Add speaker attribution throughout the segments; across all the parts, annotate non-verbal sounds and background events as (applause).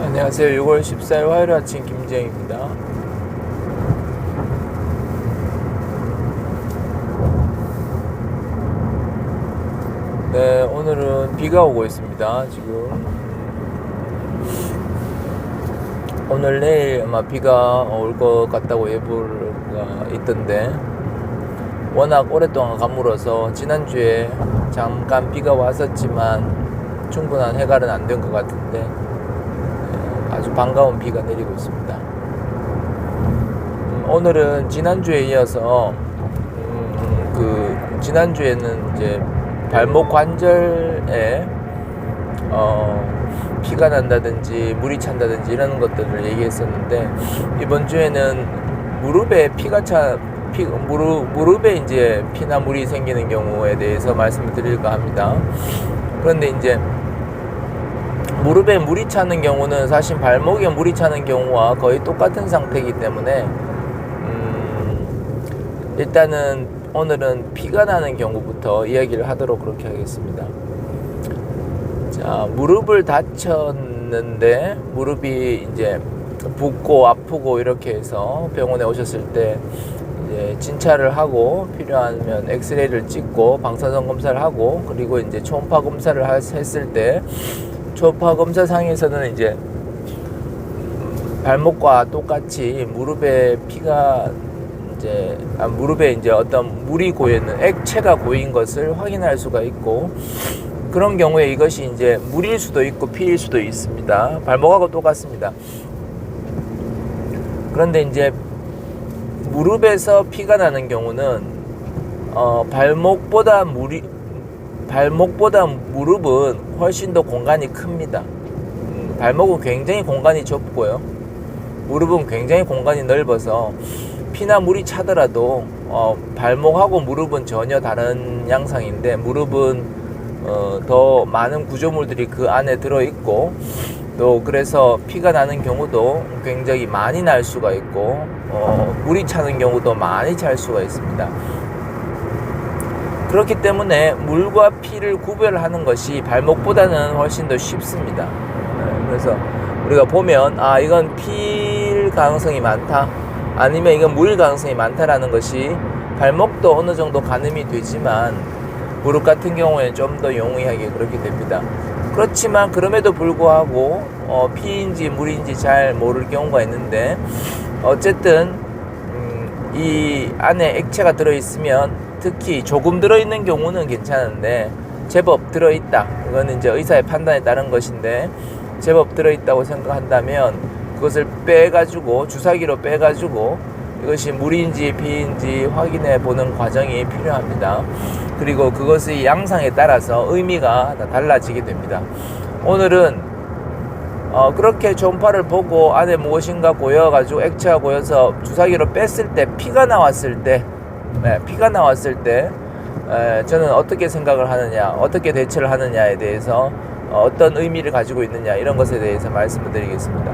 Speaker 1: 안녕하세요. 6월 14일 화요일 아침 김재영입니다. 네, 오늘은 비가 오고 있습니다. 지금 오늘 내일 아마 비가 올 것 같다고 예보가 있던데 워낙 오랫동안 가물어서 지난주에 잠깐 비가 왔었지만 충분한 해갈은 안 된 것 같은데 네, 아주 반가운 비가 내리고 있습니다. 음, 오늘은 지난주에 이어서 음, 그 지난주에는 이제 발목 관절에 어, 피가 난다든지 물이 찬다든지 이런 것들을 얘기했었는데 이번 주에는 무릎에 피가 차 피, 무릎, 무릎에 이제 피나 물이 생기는 경우에 대해서 말씀을 드릴까 합니다. 그런데 이제 무릎에 물이 차는 경우는 사실 발목에 물이 차는 경우와 거의 똑같은 상태이기 때문에 음, 일단은 오늘은 피가 나는 경우부터 이야기를 하도록 그렇게 하겠습니다. 자, 무릎을 다쳤는데 무릎이 이제 붓고 아프고 이렇게 해서 병원에 오셨을 때 이제 진찰을 하고 필요하면 엑스레이를 찍고 방사선 검사를 하고 그리고 이제 초음파 검사를 하- 했을 때 초음파 검사 상에서는 이제 발목과 똑같이 무릎에 피가 이제 아, 무릎에 이제 어떤 물이 고여 있는 액체가 고인 것을 확인할 수가 있고 그런 경우에 이것이 이제 물일 수도 있고 피일 수도 있습니다. 발목하고 똑같습니다. 그런데 이제 무릎에서 피가 나는 경우는 어, 발목보다 물이 발목보다 무릎은 훨씬 더 공간이 큽니다. 음, 발목은 굉장히 공간이 좁고요. 무릎은 굉장히 공간이 넓어서 피나 물이 차더라도 어, 발목하고 무릎은 전혀 다른 양상인데 무릎은 어, 더 많은 구조물들이 그 안에 들어 있고 또 그래서 피가 나는 경우도 굉장히 많이 날 수가 있고 어, 물이 차는 경우도 많이 찰 수가 있습니다. 그렇기 때문에 물과 피를 구별하는 것이 발목보다는 훨씬 더 쉽습니다. 네, 그래서 우리가 보면 아 이건 필 가능성이 많다 아니면 이건 물 가능성이 많다라는 것이 발목도 어느 정도 가늠이 되지만 무릎 같은 경우에는 좀 더 용이하게 그렇게 됩니다. 그렇지만 그럼에도 불구하고 어, 피인지 물인지 잘 모를 경우가 있는데 어쨌든 음, 이 안에 액체가 들어 있으면 특히 조금 들어 있는 경우는 괜찮은데 제법 들어 있다. 이거는 이제 의사의 판단에 따른 것인데 제법 들어 있다고 생각한다면 그것을 빼 가지고 주사기로 빼 가지고 이것이 물인지 피인지 확인해 보는 과정이 필요합니다. 그리고 그것의 양상에 따라서 의미가 다 달라지게 됩니다. 오늘은 어, 그렇게 초음파를 보고 안에 무엇인가 고여가지고 액체가 고여서 주사기로 뺐을 때 피가 나왔을 때 네, 피가 나왔을 때 에, 저는 어떻게 생각을 하느냐 어떻게 대처를 하느냐에 대해서 어, 어떤 의미를 가지고 있느냐 이런 것에 대해서 말씀을 드리겠습니다.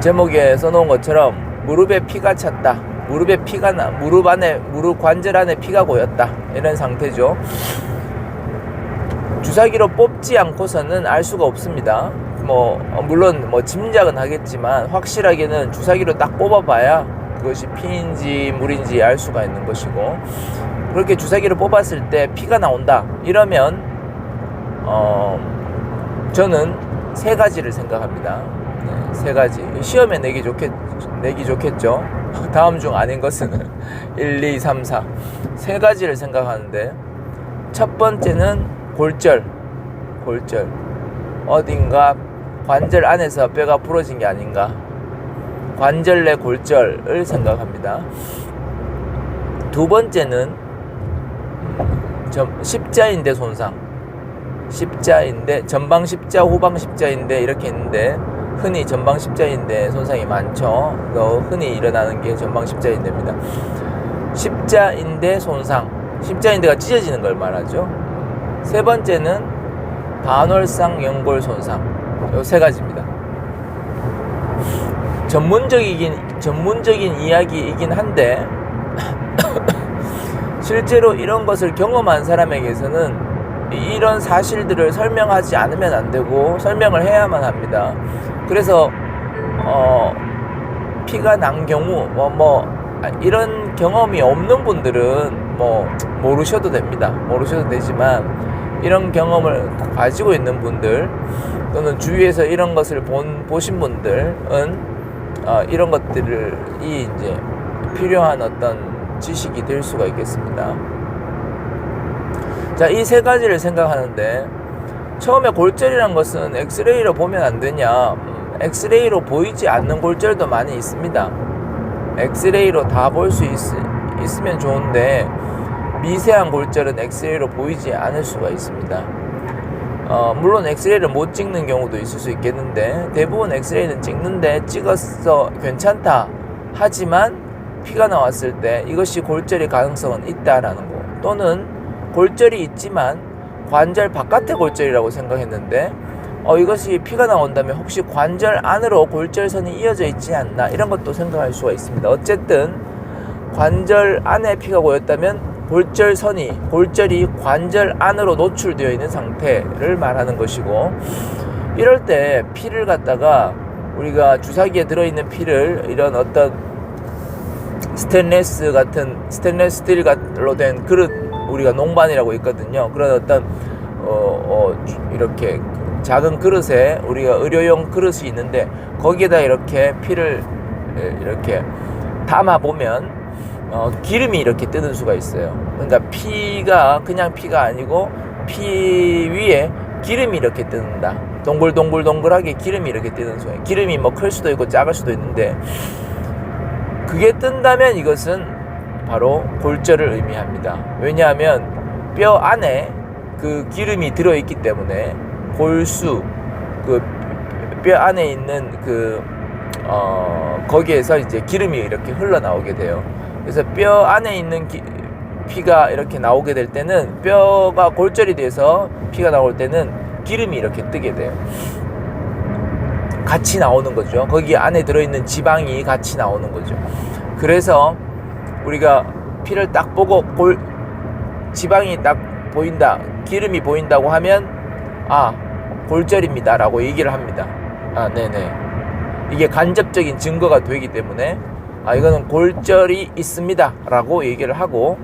Speaker 1: 제목에 써놓은 것처럼 무릎에 피가 찼다. 무릎에 피가 나, 무릎 안에, 무릎 관절 안에 피가 고였다. 이런 상태죠. 주사기로 뽑지 않고서는 알 수가 없습니다. 뭐, 어, 물론 뭐 짐작은 하겠지만 확실하게는 주사기로 딱 뽑아봐야 그것이 피인지 물인지 알 수가 있는 것이고 그렇게 주사기를 뽑았을 때 피가 나온다. 이러면, 어, 저는 세 가지를 생각합니다. 네, 세 가지. 시험에 내기 좋겠, 내기 좋겠죠. (laughs) 다음 중 아닌 것은 1, 2, 3, 4. 세 가지를 생각하는데, 첫 번째는 골절. 골절. 어딘가 관절 안에서 뼈가 부러진 게 아닌가. 관절 내 골절을 생각합니다. 두 번째는 점- 십자인대 손상. 십자인대, 전방 십자, 후방 십자인대 이렇게 있는데 흔히 전방 십자인대 손상이 많죠. 그 흔히 일어나는 게 전방 십자인대입니다. 십자인대 손상, 십자인대가 찢어지는 걸 말하죠. 세 번째는 반월상 연골 손상. 요 세 가지입니다. 전문적이긴 전문적인 이야기이긴 한데 (coughs) 실제로 이런 것을 경험한 사람에게서는 이- 이런 사실들을 설명하지 않으면 안 되고 설명을 해야만 합니다. 그래서 어 피가 난 경우 뭐, 뭐 아, 이런 경험이 없는 분들은 뭐 모르셔도 됩니다. 모르셔도 되지만 이런 경험을 가지고 있는 분들 또는 주위에서 이런 것을 본 보신 분들은 어, 이런 것들을 이 이제 필요한 어떤 지식이 될 수가 있겠습니다. 자, 이 세 가지를 생각하는데 처음에 골절이란 것은 엑스레이로 보면 안 되냐? 음, 엑스레이로 보이지 않는 골절도 많이 있습니다. 엑스레이로 다 볼 수 있으면 좋은데 미세한 골절은 엑스레이로 보이지 않을 수가 있습니다. 어, 물론 엑스레이를 못 찍는 경우도 있을 수 있겠는데 대부분 엑스레이는 찍는데 찍었어 괜찮다 하지만 피가 나왔을 때 이것이 골절의 가능성은 있다라는 거 또는 골절이 있지만 관절 바깥의 골절이라고 생각했는데 어, 이것이 피가 나온다면 혹시 관절 안으로 골절선이 이어져 있지 않나 이런 것도 생각할 수가 있습니다. 어쨌든 관절 안에 피가 고였다면 골절선이 골절이 관절 안으로 노출되어 있는 상태를 말하는 것이고 이럴 때 피를 갖다가 우리가 주사기에 들어있는 피를 이런 어떤 스테인레스 같은 스테인레스 스틸로 된 그릇 우리가 농반이라고 있거든요. 그런 어떤 어, 어, 주- 이렇게 작은 그릇에 우리가 의료용 그릇이 있는데 거기에다 이렇게 피를 에, 이렇게 담아 보면 어, 기름이 이렇게 뜨는 수가 있어요. 그러니까 피가 그냥 피가 아니고 피 위에 기름이 이렇게 뜨는다. 동글동글동글하게 기름이 이렇게 뜨는 수가. 기름이 뭐 클 수도 있고 작을 수도 있는데 그게 뜬다면 이것은 바로 골절을 의미합니다. 왜냐하면 뼈 안에 그 기름이 들어있기 때문에 골수 그 뼈 안에 있는 그 어, 거기에서 이제 기름이 이렇게 흘러나오게 돼요. 그래서 뼈 안에 있는 기, 피가 이렇게 나오게 될 때는 뼈가 골절이 돼서 피가 나올 때는 기름이 이렇게 뜨게 돼요. 같이 나오는 거죠. 거기 안에 들어있는 지방이 같이 나오는 거죠. 그래서 우리가 피를 딱 보고 골 지방이 딱 보인다, 기름이 보인다고 하면 아 골절입니다 라고 얘기를 합니다. 아 네네 이게 간접적인 증거가 되기 때문에 아 이거는 골절이 있습니다 라고 얘기를 하고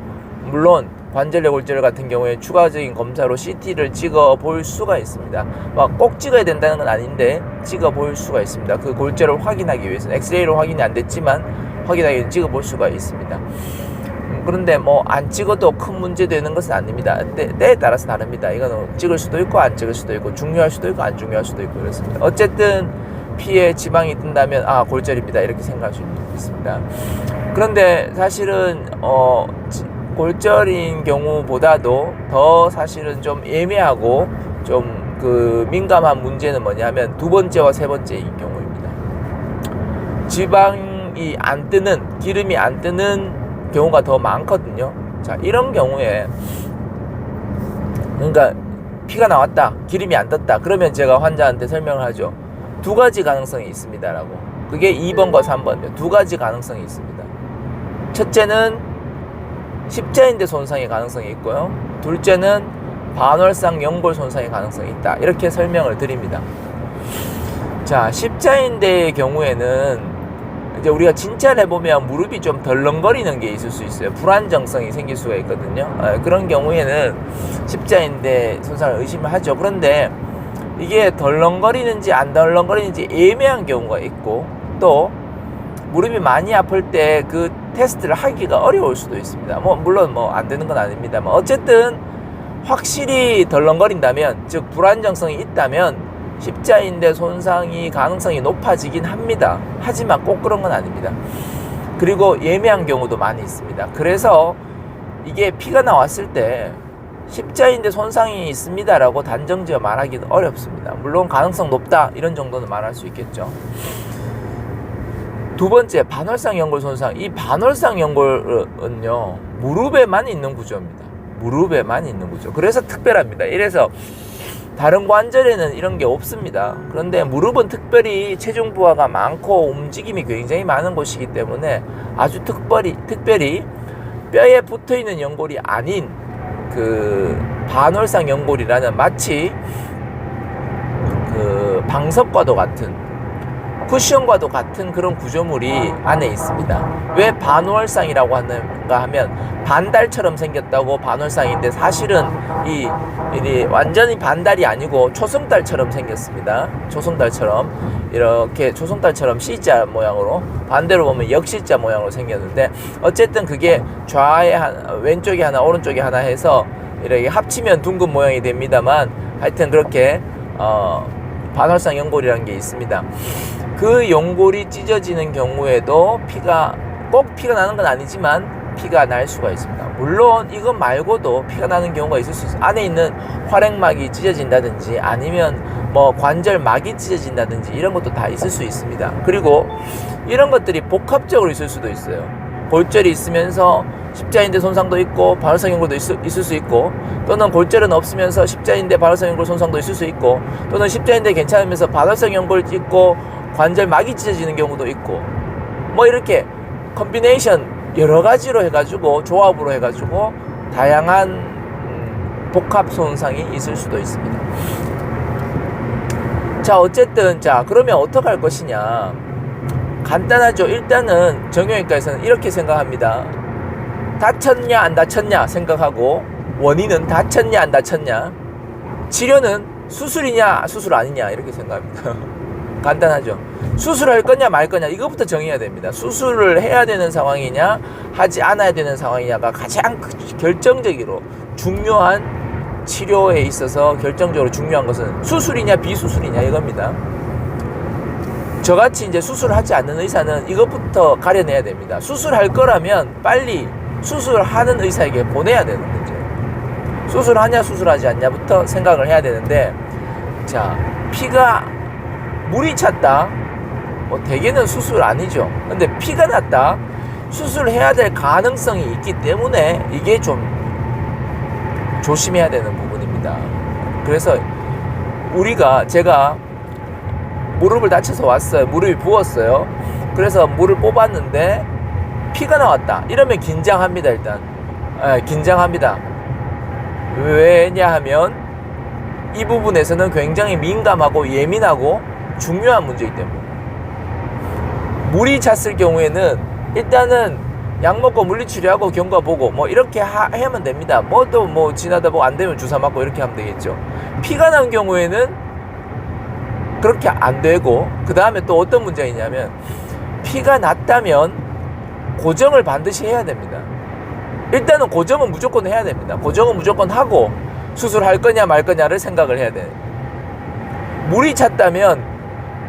Speaker 1: 물론 관절의 골절 같은 경우에 추가적인 검사로 CT를 찍어 볼 수가 있습니다. 막 꼭 찍어야 된다는 건 아닌데 찍어 볼 수가 있습니다. 그 골절을 확인하기 위해서는 엑스레이로 확인이 안 됐지만 확인하기 위해 찍어 볼 수가 있습니다. 음, 그런데 뭐 안 찍어도 큰 문제 되는 것은 아닙니다. 때, 때에 따라서 다릅니다. 이거는 찍을 수도 있고 안 찍을 수도 있고 중요할 수도 있고 안 중요할 수도 있고 그렇습니다. 어쨌든 피에 지방이 뜬다면 아 골절입니다 이렇게 생각할 수 있습니다. 그런데 사실은 어 지- 골절인 경우보다도 더 사실은 좀 애매하고 좀 그 민감한 문제는 뭐냐면 두 번째와 세 번째인 경우입니다. 지방이 안 뜨는 기름이 안 뜨는 경우가 더 많거든요. 자 이런 경우에 그러니까 피가 나왔다 기름이 안 떴다 그러면 제가 환자한테 설명을 하죠. 두 가지 가능성이 있습니다라고. 그게 2번과 3번 두 가지 가능성이 있습니다. 첫째는 십자인대 손상의 가능성이 있고요. 둘째는 반월상 연골 손상의 가능성이 있다. 이렇게 설명을 드립니다. 자, 십자인대의 경우에는 이제 우리가 진찰해 보면 무릎이 좀 덜렁거리는 게 있을 수 있어요. 불안정성이 생길 수가 있거든요. 아, 그런 경우에는 십자인대 손상을 의심을 하죠. 그런데 이게 덜렁거리는지 안 덜렁거리는지 애매한 경우가 있고 또 무릎이 많이 아플 때 그 테스트를 하기가 어려울 수도 있습니다. 뭐 물론 뭐 안 되는 건 아닙니다만 어쨌든 확실히 덜렁거린다면 즉 불안정성이 있다면 십자인대 손상이 가능성이 높아지긴 합니다. 하지만 꼭 그런 건 아닙니다. 그리고 예매한 경우도 많이 있습니다. 그래서 이게 피가 나왔을 때 십자인대 손상이 있습니다라고 단정지어 말하기는 어렵습니다. 물론 가능성 높다 이런 정도는 말할 수 있겠죠. 두 번째 반월상 연골 손상. 이 반월상 연골은요 무릎에만 있는 구조입니다. 무릎에만 있는 구조. 그래서 특별합니다. 이래서 다른 관절에는 이런 게 없습니다. 그런데 무릎은 특별히 체중 부하가 많고 움직임이 굉장히 많은 곳이기 때문에 아주 특별히 특별히 뼈에 붙어 있는 연골이 아닌 그 반월상 연골이라는 마치 그 방석과도 같은 쿠션과도 같은 그런 구조물이 안에 있습니다. 왜 반월상이라고 하는가 하면 반달처럼 생겼다고 반월상인데 사실은 이, 이 완전히 반달이 아니고 초승달처럼 생겼습니다. 초승달처럼 이렇게 초승달처럼 C자 모양으로 반대로 보면 역C자 모양으로 생겼는데 어쨌든 그게 좌에 하나, 왼쪽에 하나 오른쪽에 하나 해서 이렇게 합치면 둥근 모양이 됩니다만 하여튼 그렇게 어, 반월상 연골이라는 게 있습니다. 그 연골이 찢어지는 경우에도 피가 꼭 피가 나는 건 아니지만 피가 날 수가 있습니다. 물론 이것 말고도 피가 나는 경우가 있을 수 있어요. 안에 있는 활액막이 찢어진다든지 아니면 뭐 관절막이 찢어진다든지 이런 것도 다 있을 수 있습니다. 그리고 이런 것들이 복합적으로 있을 수도 있어요. 골절이 있으면서 십자인대 손상도 있고 발월성 연골도 있을, 있을 수 있고 또는 골절은 없으면서 십자인대 발월성 연골 손상도 있을 수 있고 또는 십자인대 괜찮으면서 발월성 연골 있고 관절 막이 찢어지는 경우도 있고 뭐 이렇게 컨비네이션 여러 가지로 해가지고 조합으로 해가지고 다양한 음, 복합 손상이 있을 수도 있습니다. 자 어쨌든 자 그러면 어떻게 할 것이냐 간단하죠. 일단은 정형외과에서는 이렇게 생각합니다. 다쳤냐 안 다쳤냐 생각하고 원인은 다쳤냐 안 다쳤냐 치료는 수술이냐 수술 아니냐 이렇게 생각합니다. (laughs) 간단하죠. 수술할 거냐 말 거냐 이것부터 정해야 됩니다. 수술을 해야 되는 상황이냐 하지 않아야 되는 상황이냐가 가장 그- 결정적으로 중요한 치료에 있어서 결정적으로 중요한 것은 수술이냐 비수술이냐 이겁니다. 저같이 이제 수술하지 않는 의사는 이것부터 가려내야 됩니다. 수술할 거라면 빨리 수술하는 의사에게 보내야 되는 문제예요. 수술하냐 수술하지 않냐부터 생각을 해야 되는데 자 피가 물이 찼다. 뭐 대개는 수술 아니죠. 근데 피가 났다. 수술해야 될 가능성이 있기 때문에 이게 좀 조심해야 되는 부분입니다. 그래서 우리가 제가 무릎을 다쳐서 왔어요. 무릎이 부었어요. 그래서 물을 뽑았는데 피가 나왔다. 이러면 긴장합니다 일단. 예, 긴장합니다. 왜냐하면 이 부분에서는 굉장히 민감하고 예민하고 중요한 문제이기 때문에 물이 찼을 경우에는 일단은 약 먹고 물리치료하고 경과 보고 뭐 이렇게 하, 하면 됩니다. 뭐또뭐 지나다 보고 안 되면 주사 맞고 이렇게 하면 되겠죠. 피가 난 경우에는 그렇게 안 되고 그 다음에 또 어떤 문제가 있냐면 피가 났다면 고정을 반드시 해야 됩니다. 일단은 고정은 무조건 해야 됩니다. 고정은 무조건 하고 수술할 거냐 말 거냐를 생각을 해야 돼요. 물이 찼다면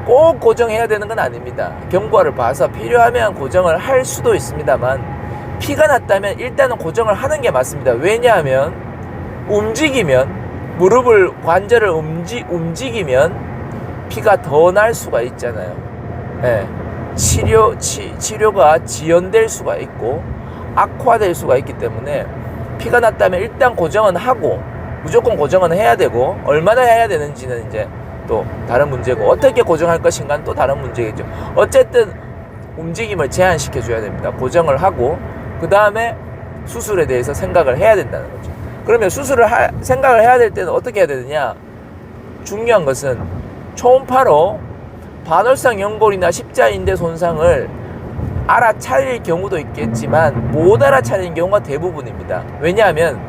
Speaker 1: 꼭 고정해야 되는 건 아닙니다. 경과를 봐서 필요하면 고정을 할 수도 있습니다만 피가 났다면 일단은 고정을 하는 게 맞습니다. 왜냐하면 움직이면 무릎을 관절을 움직, 움직이면 피가 더 날 수가 있잖아요. 예. 치료 치, 치료가 지연될 수가 있고 악화될 수가 있기 때문에 피가 났다면 일단 고정은 하고 무조건 고정은 해야 되고 얼마나 해야 되는지는 이제 또 다른 문제고 어떻게 고정할 것인가는 또 다른 문제겠죠. 어쨌든 움직임을 제한시켜 줘야 됩니다. 고정을 하고 그 다음에 수술에 대해서 생각을 해야 된다는 거죠. 그러면 수술을 할 생각을 해야 될 때는 어떻게 해야 되느냐? 중요한 것은 초음파로 반월상 연골이나 십자인대 손상을 알아차릴 경우도 있겠지만 못 알아차리는 경우가 대부분입니다. 왜냐하면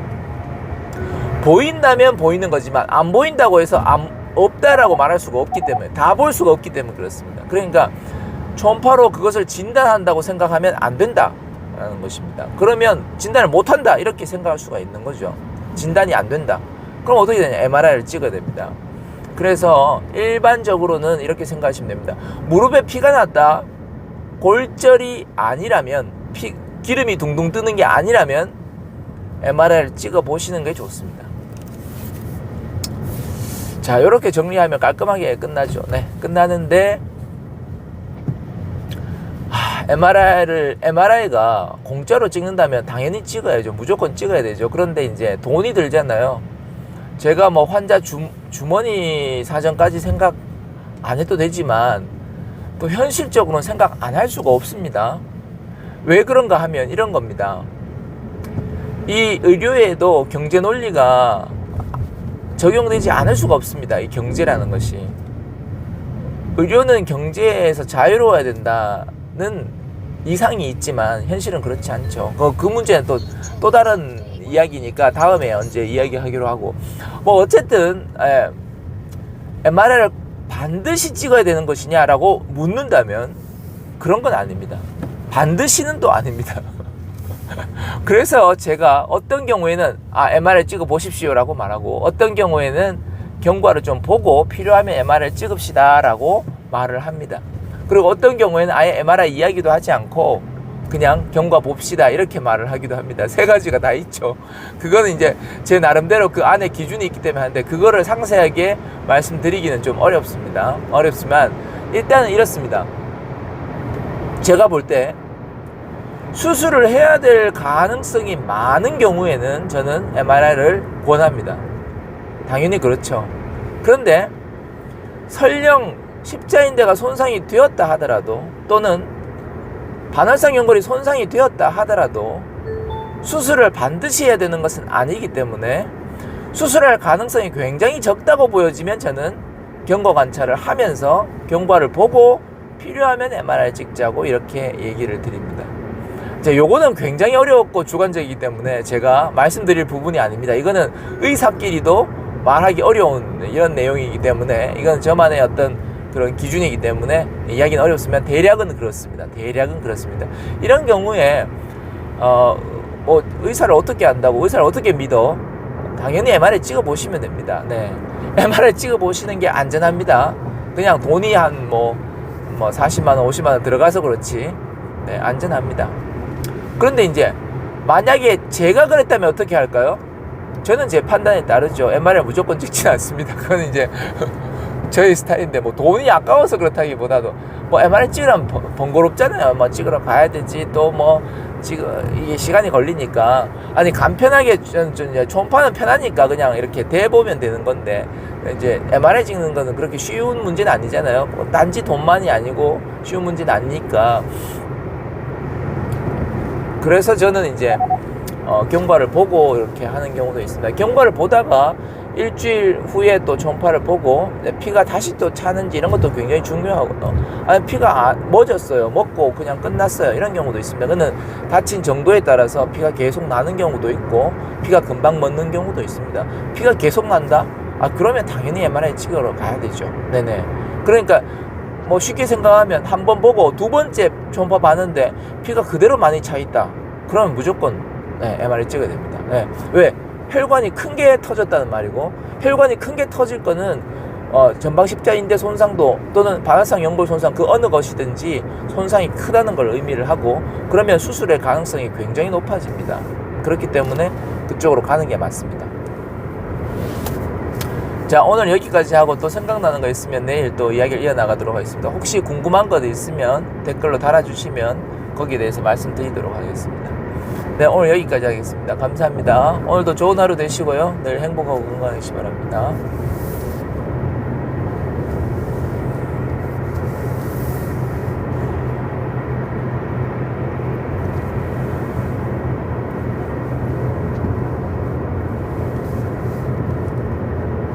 Speaker 1: 보인다면 보이는 거지만 안 보인다고 해서 안, 없다라고 말할 수가 없기 때문에 다 볼 수가 없기 때문에 그렇습니다. 그러니까 초음파로 그것을 진단한다고 생각하면 안 된다라는 것입니다. 그러면 진단을 못 한다 이렇게 생각할 수가 있는 거죠. 진단이 안 된다. 그럼 어떻게 되냐? MRI를 찍어야 됩니다. 그래서 일반적으로는 이렇게 생각하시면 됩니다. 무릎에 피가 났다. 골절이 아니라면 피, 기름이 둥둥 뜨는 게 아니라면 MRI를 찍어 보시는 게 좋습니다. 자, 이렇게 정리하면 깔끔하게 끝나죠. 네, 끝나는데 하, MRI를 MRI가 공짜로 찍는다면 당연히 찍어야죠. 무조건 찍어야 되죠. 그런데 이제 돈이 들잖아요. 제가 뭐 환자 주, 주머니 사정까지 생각 안 해도 되지만 또 현실적으로는 생각 안 할 수가 없습니다. 왜 그런가 하면 이런 겁니다. 이 의료에도 경제 논리가 적용되지 않을 수가 없습니다. 이 경제라는 것이. 의료는 경제에서 자유로워야 된다는 이상이 있지만 현실은 그렇지 않죠. 그, 그 문제는 또, 또 다른 이야기니까 다음에 언제 이야기하기로 하고. 뭐 어쨌든, 예, MRI를 반드시 찍어야 되는 것이냐라고 묻는다면 그런 건 아닙니다. 반드시는 또 아닙니다. (laughs) 그래서 제가 어떤 경우에는 아 MRI 찍어 보십시오라고 말하고 어떤 경우에는 경과를 좀 보고 필요하면 MRI 찍읍시다라고 말을 합니다. 그리고 어떤 경우에는 아예 MRI 이야기도 하지 않고 그냥 경과 봅시다 이렇게 말을 하기도 합니다. 세 가지가 다 있죠. 그거는 이제 제 나름대로 그 안에 기준이 있기 때문에 하는데 그거를 상세하게 말씀드리기는 좀 어렵습니다. 어렵지만 일단은 이렇습니다. 제가 볼 때 수술을 해야 될 가능성이 많은 경우에는 저는 MRI를 권합니다. 당연히 그렇죠. 그런데 설령 십자인대가 손상이 되었다 하더라도 또는 반월상 연골이 손상이 되었다 하더라도 수술을 반드시 해야 되는 것은 아니기 때문에 수술할 가능성이 굉장히 적다고 보여지면 저는 경과 관찰을 하면서 경과를 보고 필요하면 MRI 찍자고 이렇게 얘기를 드립니다. 자, 요거는 굉장히 어렵고 주관적이기 때문에 제가 말씀드릴 부분이 아닙니다. 이거는 의사끼리도 말하기 어려운 이런 내용이기 때문에 이건 저만의 어떤 그런 기준이기 때문에 이야기는 어렵지만 대략은 그렇습니다. 대략은 그렇습니다. 이런 경우에 어 뭐 의사를 어떻게 안다고 의사를 어떻게 믿어? 당연히 MRI 찍어 보시면 됩니다. 네. MRI 찍어 보시는 게 안전합니다. 그냥 돈이 한 뭐뭐 40만 원, 50만 원 들어가서 그렇지. 네, 안전합니다. 그런데 이제 만약에 제가 그랬다면 어떻게 할까요? 저는 제 판단에 따르죠. MRI 무조건 찍지 않습니다. (laughs) 그건 이제 (laughs) 저희 스타일인데 뭐 돈이 아까워서 그렇다기보다도 뭐 MRI 찍으면 번- 번거롭잖아요. 뭐 찍으러 가야 되지 또 뭐 지금 이게 시간이 걸리니까 아니 간편하게 전, 전 이제 초음파는 편하니까 그냥 이렇게 대보면 되는 건데 이제 MRI 찍는 거는 그렇게 쉬운 문제는 아니잖아요. 뭐 단지 돈만이 아니고 쉬운 문제는 아니니까 그래서 저는 이제 어, 경과를 보고 이렇게 하는 경우도 있습니다. 경과를 보다가 일주일 후에 또 초음파를 보고 네, 피가 다시 또 차는지 이런 것도 굉장히 중요하거든요. 아니 피가 아, 멎었어요. 먹고 그냥 끝났어요. 이런 경우도 있습니다. 그는 다친 정도에 따라서 피가 계속 나는 경우도 있고 피가 금방 멎는 경우도 있습니다. 피가 계속 난다? 아 그러면 당연히 MRI 찍으러 가야 되죠. 네네. 그러니까 뭐 쉽게 생각하면 한 번 보고 두 번째 초음파 봤는데 피가 그대로 많이 차 있다. 그러면 무조건 네, MRI 찍어야 됩니다. 네. 왜? 혈관이 큰 게 터졌다는 말이고 혈관이 큰 게 터질 거는 어, 전방 십자인대 손상도 또는 반월상 연골 손상 그 어느 것이든지 손상이 크다는 걸 의미를 하고 그러면 수술의 가능성이 굉장히 높아집니다. 그렇기 때문에 그쪽으로 가는 게 맞습니다. 자 오늘 여기까지 하고 또 생각나는 거 있으면 내일 또 이야기를 이어나가도록 하겠습니다. 혹시 궁금한 것 있으면 댓글로 달아주시면 거기에 대해서 말씀드리도록 하겠습니다. 네 오늘 여기까지 하겠습니다. 감사합니다. 오늘도 좋은 하루 되시고요. 늘 행복하고 건강하시기 바랍니다.